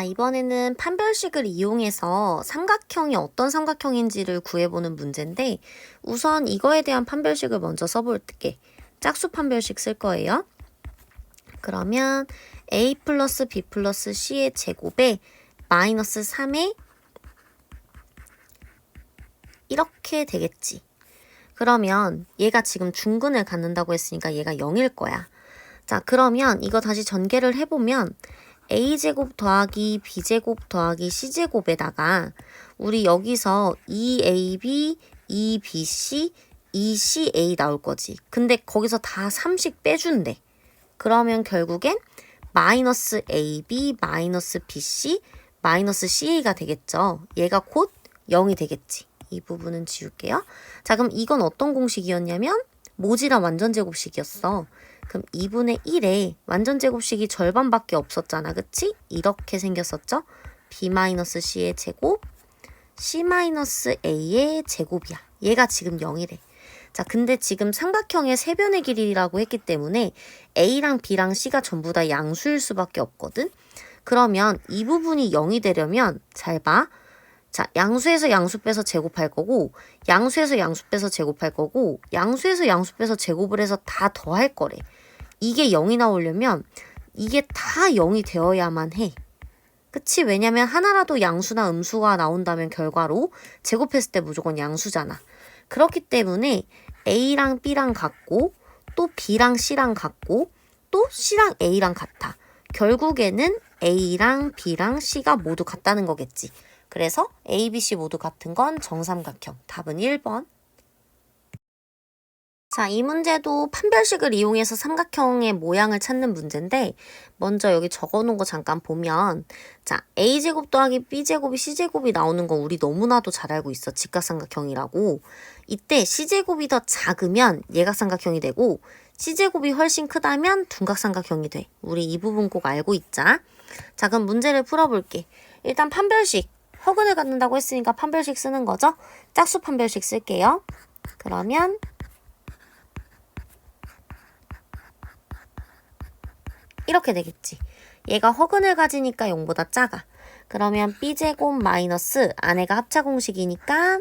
자, 이번에는 판별식을 이용해서 삼각형이 어떤 삼각형인지를 구해보는 문제인데, 우선 이거에 대한 판별식을 먼저 써볼게. 짝수 판별식 쓸 거예요. 그러면 a 플러스 b 플러스 c의 제곱에 마이너스 3에 이렇게 되겠지. 그러면 얘가 지금 중근을 갖는다고 했으니까 얘가 0일 거야. 자, 그러면 이거 다시 전개를 해보면 a제곱 더하기 b제곱 더하기 c제곱에다가 우리 여기서 2ab, 2bc, 2ca 나올 거지. 근데 거기서 다 3씩 빼준대. 그러면 결국엔 마이너스 ab, 마이너스 bc, 마이너스 ca가 되겠죠. 얘가 곧 0이 되겠지. 이 부분은 지울게요. 자, 그럼 이건 어떤 공식이었냐면 모지란 완전제곱식이었어. 그럼 2분의 1에 완전 제곱식이 절반밖에 없었잖아. 그치? 이렇게 생겼었죠? b-c의 제곱, c-a의 제곱이야. 얘가 지금 0이래. 자, 근데 지금 삼각형의 세변의 길이라고 했기 때문에 a랑 b랑 c가 전부 다 양수일 수밖에 없거든? 그러면 이 부분이 0이 되려면 잘 봐. 자, 양수에서 양수 빼서 제곱할 거고, 양수에서 양수 빼서 제곱할 거고, 양수에서 양수 빼서 제곱을 해서 다 더할 거래. 이게 0이 나오려면 이게 다 0이 되어야만 해. 그치? 왜냐면 하나라도 양수나 음수가 나온다면 결과로 제곱했을 때 무조건 양수잖아. 그렇기 때문에 A랑 B랑 같고, 또 B랑 C랑 같고, 또 C랑 A랑 같아. 결국에는 A랑 B랑 C가 모두 같다는 거겠지. 그래서 A, B, C 모두 같은 건 정삼각형. 답은 1번. 자, 이 문제도 판별식을 이용해서 삼각형의 모양을 찾는 문제인데, 먼저 여기 적어 놓은 거 잠깐 보면, 자, A제곱 더하기 B제곱이 C제곱이 나오는 거 우리 너무나도 잘 알고 있어. 직각삼각형이라고. 이때 C제곱이 더 작으면 예각삼각형이 되고, C제곱이 훨씬 크다면 둔각삼각형이 돼. 우리 이 부분 꼭 알고 있자. 자, 그럼 문제를 풀어볼게. 일단 판별식. 허근을 갖는다고 했으니까 판별식 쓰는 거죠? 짝수 판별식 쓸게요. 그러면 이렇게 되겠지. 얘가 허근을 가지니까 0보다 작아. 그러면 b제곱 마이너스 안에가 합차 공식이니까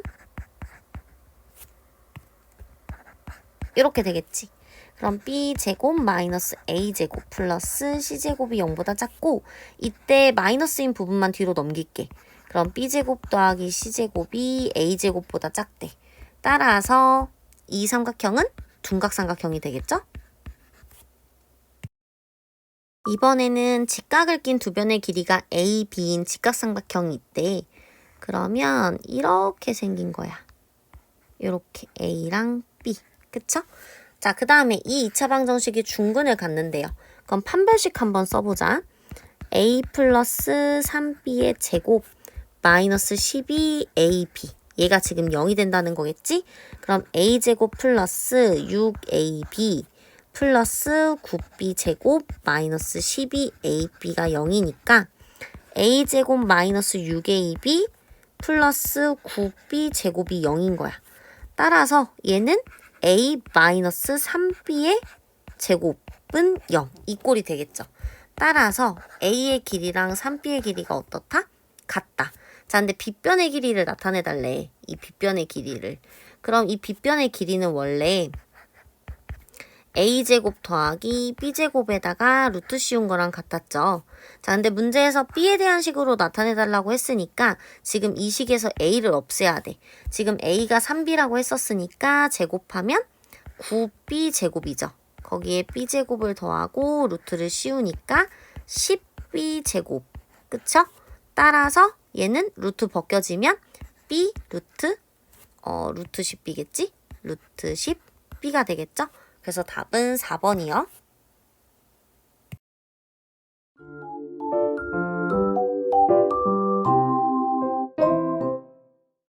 이렇게 되겠지. 그럼 b제곱 마이너스 a제곱 플러스 c제곱이 0보다 작고 이때 마이너스인 부분만 뒤로 넘길게. 그럼 b제곱 더하기 c제곱이 a제곱보다 작대. 따라서 이 삼각형은 둔각삼각형이 되겠죠? 이번에는 직각을 낀 두 변의 길이가 A, B인 직각삼각형이 있대. 그러면 이렇게 생긴 거야. 이렇게 A랑 B. 그쵸? 자, 그 다음에 이 2차 방정식이 중근을 갖는데요. 그럼 판별식 한번 써보자. A 플러스 3B의 제곱 마이너스 12AB. 얘가 지금 0이 된다는 거겠지? 그럼 A제곱 플러스 6AB 플러스 9b 제곱 마이너스 12ab가 0이니까 a제곱 마이너스 6ab 플러스 9b 제곱이 0인 거야. 따라서 얘는 a 마이너스 3b의 제곱은 0. 이 꼴이 되겠죠. 따라서 a의 길이랑 3b의 길이가 어떻다? 같다. 자, 근데 빗변의 길이를 나타내 달래. 이 빗변의 길이를. 그럼 이 빗변의 길이는 원래 a제곱 더하기 b제곱에다가 루트 씌운 거랑 같았죠. 자, 근데 문제에서 b에 대한 식으로 나타내달라고 했으니까 지금 이 식에서 a를 없애야 돼. 지금 a가 3b라고 했었으니까 제곱하면 9b 제곱이죠. 거기에 b제곱을 더하고 루트를 씌우니까 10b 제곱. 그쵸? 따라서 얘는 루트 벗겨지면 b 루트 어 루트 10b겠지? 루트 10b가 되겠죠? 그래서 답은 4번이요.